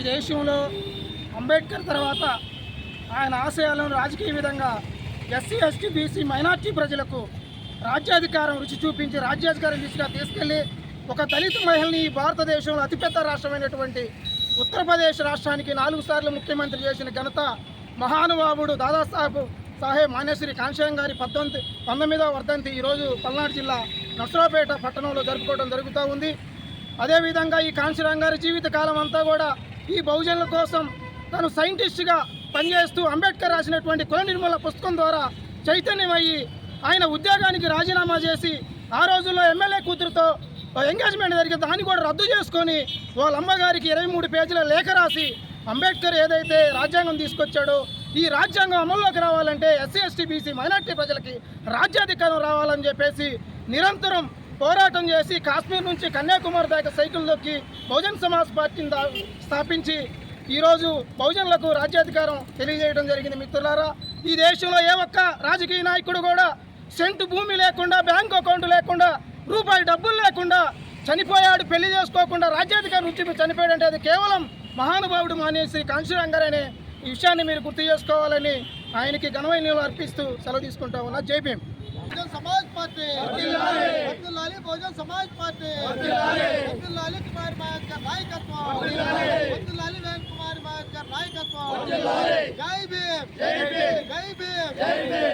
ఈ దేశంలో అంబేద్కర్ తర్వాత ఆయన ఆశయాలను రాజకీయ విధంగా ఎస్సీ ఎస్టీ బీసీ మైనార్టీ ప్రజలకు రాజ్యాధికారం రుచి చూపించి రాజ్యాధికారం దిశగా తీసుకెళ్ళి ఒక దళిత మహిళని ఈ భారతదేశంలో అతిపెద్ద రాష్ట్రమైనటువంటి ఉత్తరప్రదేశ్ రాష్ట్రానికి నాలుగు సార్లు ముఖ్యమంత్రి చేసిన ఘనత మహానుభావుడు దాదాసాహెబ్ సాహెబ్ మానేశ్వరి కాంశయం గారి పద్దెనిమిది పంతొమ్మిదవ వర్ధంతి ఈరోజు పల్నాడు జిల్లా నర్సరావుపేట పట్టణంలో జరుపుకోవడం జరుగుతూ ఉంది. అదేవిధంగా ఈ కాంశీరాం గారి జీవిత కాలం అంతా కూడా ఈ బహుజనుల కోసం తను సైంటిస్ట్గా పనిచేస్తూ అంబేద్కర్ రాసినటువంటి కుల నిర్మూలన పుస్తకం ద్వారా చైతన్యమయ్యి ఆయన ఉద్యోగానికి రాజీనామా చేసి ఆ రోజుల్లో ఎమ్మెల్యే కూతురుతో ఎంగేజ్మెంట్ జరిగింది దాన్ని కూడా రద్దు చేసుకొని వాళ్ళ అమ్మగారికి ఇరవై మూడు పేజీల లేఖ రాసి అంబేద్కర్ ఏదైతే రాజ్యాంగం తీసుకొచ్చాడో ఈ రాజ్యాంగం అమల్లోకి రావాలంటే ఎస్సీ ఎస్టీ బీసీ మైనార్టీ ప్రజలకి రాజ్యాధికారం రావాలని చెప్పేసి నిరంతరం పోరాటం చేసి కాశ్మీర్ నుంచి కన్యాకుమారి దాకా సైకిల్ దొక్కి బహుజన్ సమాజ్ పార్టీని స్థాపించి ఈరోజు బహుజనులకు రాజ్యాధికారం తెలియజేయడం జరిగింది మిత్రులారా. ఈ దేశంలో ఏ ఒక్క రాజకీయ నాయకుడు కూడా సెంటు భూమి లేకుండా బ్యాంక్ అకౌంట్ లేకుండా రూపాయి డబ్బులు లేకుండా చనిపోయాడు పెళ్ళి చేసుకోకుండా రాజ్యాధికారం నుంచి చనిపోయాడు అంటే అది కేవలం మహానుభావుడు మానేసి కాంశీరాం గారు అనే ఈ విషయాన్ని మీరు గుర్తు చేసుకోవాలని ఆయనకి ఘనమైన అర్పిస్తూ సెలవు తీసుకుంటా ఉన్నా. జై భీమ్. సమాజ్ పార్టీ. ಸಮಾಜ್ ಪಾರ್ಟಿ ಅಬ್ದುಲ್ ಅಲಿ ಕುಮಾರ್ ಮಾಯಕರ್ ನಾಯಕತ್ವ ಅಬ್ದುಲ್ ಅಲಿ ವೇಲ್ ಕುಮಾರ್ ಮಾಯಕರ್ ನಾಯಕತ್ವ ಜೈ ಭೀಮ್ ಜೈ ಭೀಮ್ ಜೈ ಭೀಮ್